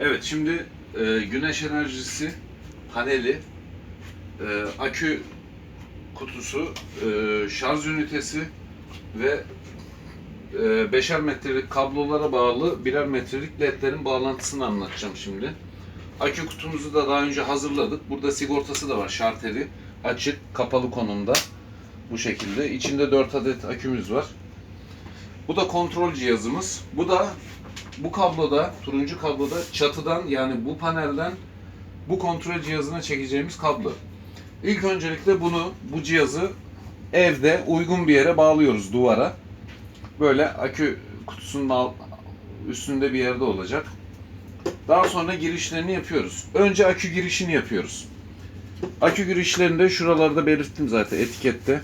Evet şimdi e, güneş enerjisi paneli, e, akü kutusu, e, şarj ünitesi ve e, beşer metrelik kablolara bağlı birer metrelik ledlerin bağlantısını anlatacağım şimdi. Akü kutumuzu da daha önce hazırladık. Burada sigortası da var şarteri. Açık, kapalı konumda. Bu şekilde. İçinde 4 adet akümüz var. Bu da kontrol cihazımız. Bu da bu kabloda, turuncu kabloda çatıdan yani bu panelden bu kontrol cihazına çekeceğimiz kablo. İlk öncelikle bunu, bu cihazı evde uygun bir yere bağlıyoruz duvara. Böyle akü kutusunun üstünde bir yerde olacak. Daha sonra girişlerini yapıyoruz. Önce akü girişini yapıyoruz. Akü girişlerinde şuralarda belirttim zaten etikette.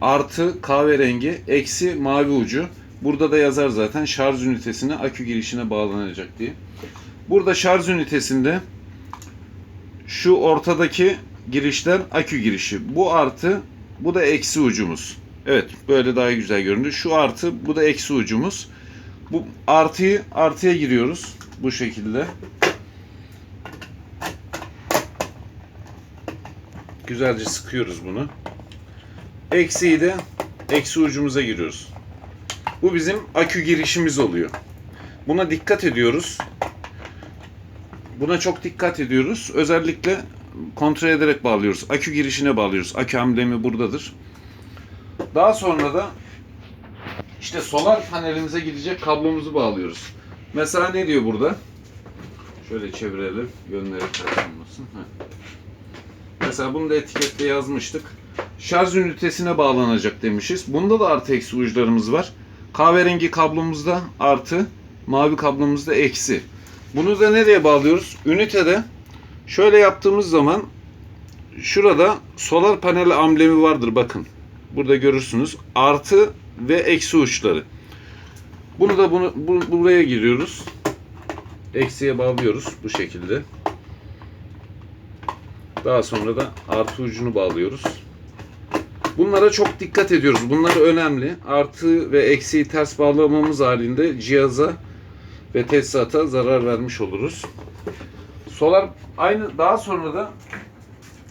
Artı kahverengi, eksi mavi ucu. Burada da yazar zaten şarj ünitesine akü girişine bağlanacak diye. Burada şarj ünitesinde şu ortadaki girişten akü girişi. Bu artı, bu da eksi ucumuz. Evet, böyle daha güzel göründü. Şu artı, bu da eksi ucumuz. Bu artıyı artıya giriyoruz bu şekilde. Güzelce sıkıyoruz bunu. Eksiyi de eksi ucumuza giriyoruz. Bu bizim akü girişimiz oluyor. Buna dikkat ediyoruz. Buna çok dikkat ediyoruz. Özellikle kontrol ederek bağlıyoruz. Akü girişine bağlıyoruz. Akü amblemi buradadır. Daha sonra da işte solar panelimize gidecek kablomuzu bağlıyoruz. Mesela ne diyor burada? Şöyle çevirelim. Yönleri kaybolmasın. Heh. Mesela bunu da etikette yazmıştık. Şarj ünitesine bağlanacak demişiz. Bunda da artı eksi uçlarımız var. Kahverengi kablomuzda artı, mavi kablomuzda eksi. Bunu da nereye bağlıyoruz? Ünitede şöyle yaptığımız zaman şurada solar panel amblemi vardır bakın. Burada görürsünüz. Artı ve eksi uçları. Bunu da bunu, bu, buraya giriyoruz. Eksiye bağlıyoruz bu şekilde. Daha sonra da artı ucunu bağlıyoruz. Bunlara çok dikkat ediyoruz. Bunlar önemli. Artı ve eksiği ters bağlamamız halinde cihaza ve tesisata zarar vermiş oluruz. Solar aynı daha sonra da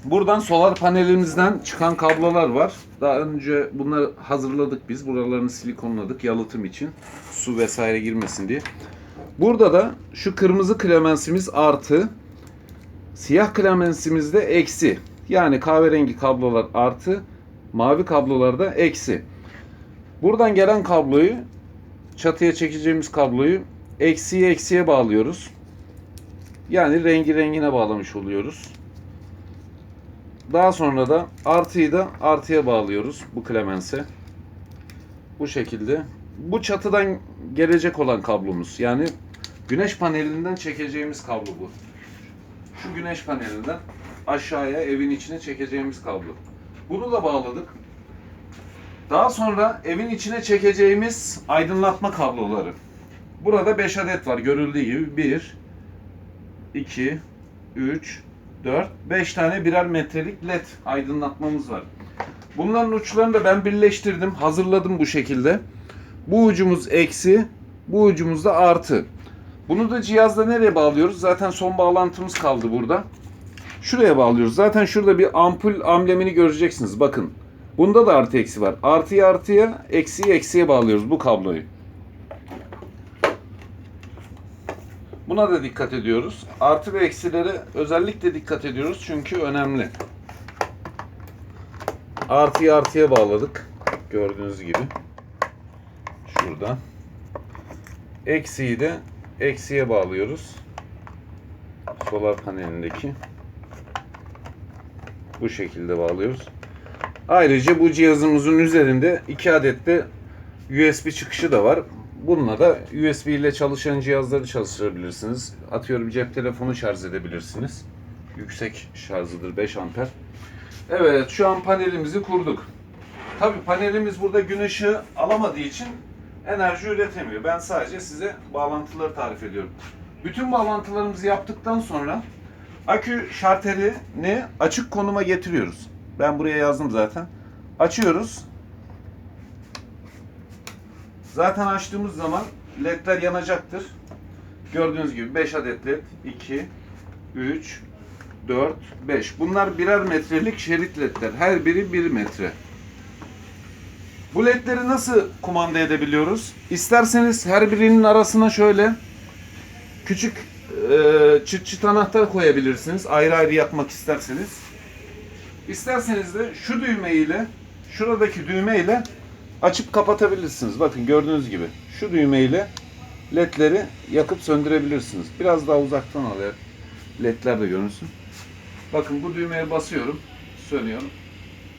buradan solar panelimizden çıkan kablolar var. Daha önce bunları hazırladık biz. Buralarını silikonladık yalıtım için. Su vesaire girmesin diye. Burada da şu kırmızı klemensimiz artı, siyah klemensimiz de eksi. Yani kahverengi kablolar artı, mavi kablolar da eksi. Buradan gelen kabloyu çatıya çekeceğimiz kabloyu eksiye eksiye bağlıyoruz. Yani rengi rengine bağlamış oluyoruz. Daha sonra da artıyı da artıya bağlıyoruz bu klemense. Bu şekilde. Bu çatıdan gelecek olan kablomuz. Yani güneş panelinden çekeceğimiz kablo bu. Şu güneş panelinden aşağıya evin içine çekeceğimiz kablo. Bunu da bağladık. Daha sonra evin içine çekeceğimiz aydınlatma kabloları. Burada 5 adet var görüldüğü gibi. 1, 2, 3, 4, 5 tane birer metrelik led aydınlatmamız var. Bunların uçlarını da ben birleştirdim, hazırladım bu şekilde. Bu ucumuz eksi, bu ucumuz da artı. Bunu da cihazda nereye bağlıyoruz? Zaten son bağlantımız kaldı burada. Şuraya bağlıyoruz. Zaten şurada bir ampul amblemini göreceksiniz. Bakın. Bunda da artı eksi var. Artıyı artıya, eksiyi eksiye bağlıyoruz bu kabloyu. Buna da dikkat ediyoruz. Artı ve eksilere özellikle dikkat ediyoruz çünkü önemli. Artıyı artıya bağladık. Gördüğünüz gibi. Şuradan. Eksiyi de eksiye bağlıyoruz. Solar panelindeki. Bu şekilde bağlıyoruz. Ayrıca bu cihazımızın üzerinde iki adet de USB çıkışı da var. Bununla da USB ile çalışan cihazları çalıştırabilirsiniz. Atıyorum cep telefonu şarj edebilirsiniz. Yüksek şarjıdır 5 amper. Evet şu an panelimizi kurduk. Tabi panelimiz burada gün ışığı alamadığı için enerji üretemiyor. Ben sadece size bağlantıları tarif ediyorum. Bütün bağlantılarımızı yaptıktan sonra akü şarterini açık konuma getiriyoruz. Ben buraya yazdım zaten. Açıyoruz. Zaten açtığımız zaman ledler yanacaktır. Gördüğünüz gibi 5 adet led. 2, 3, 4, 5. Bunlar birer metrelik şerit ledler. Her biri 1 metre. Bu ledleri nasıl kumanda edebiliyoruz? İsterseniz her birinin arasına şöyle küçük e, çıt çıt anahtar koyabilirsiniz. Ayrı ayrı yapmak isterseniz. İsterseniz de şu düğme ile şuradaki düğme ile açıp kapatabilirsiniz. Bakın gördüğünüz gibi şu düğme ile ledleri yakıp söndürebilirsiniz. Biraz daha uzaktan al ya. Ledler de görünsün. Bakın bu düğmeye basıyorum. Sönüyor.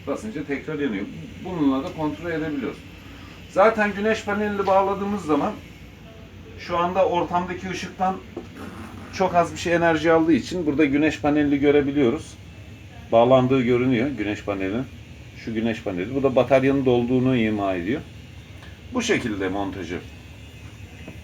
Basınca tekrar yanıyor. Bununla da kontrol edebiliyoruz. Zaten güneş panelini bağladığımız zaman şu anda ortamdaki ışıktan çok az bir şey enerji aldığı için burada güneş panelini görebiliyoruz. Bağlandığı görünüyor güneş panelinin. Şu güneş paneli. Bu da bataryanın dolduğunu ima ediyor. Bu şekilde montajı.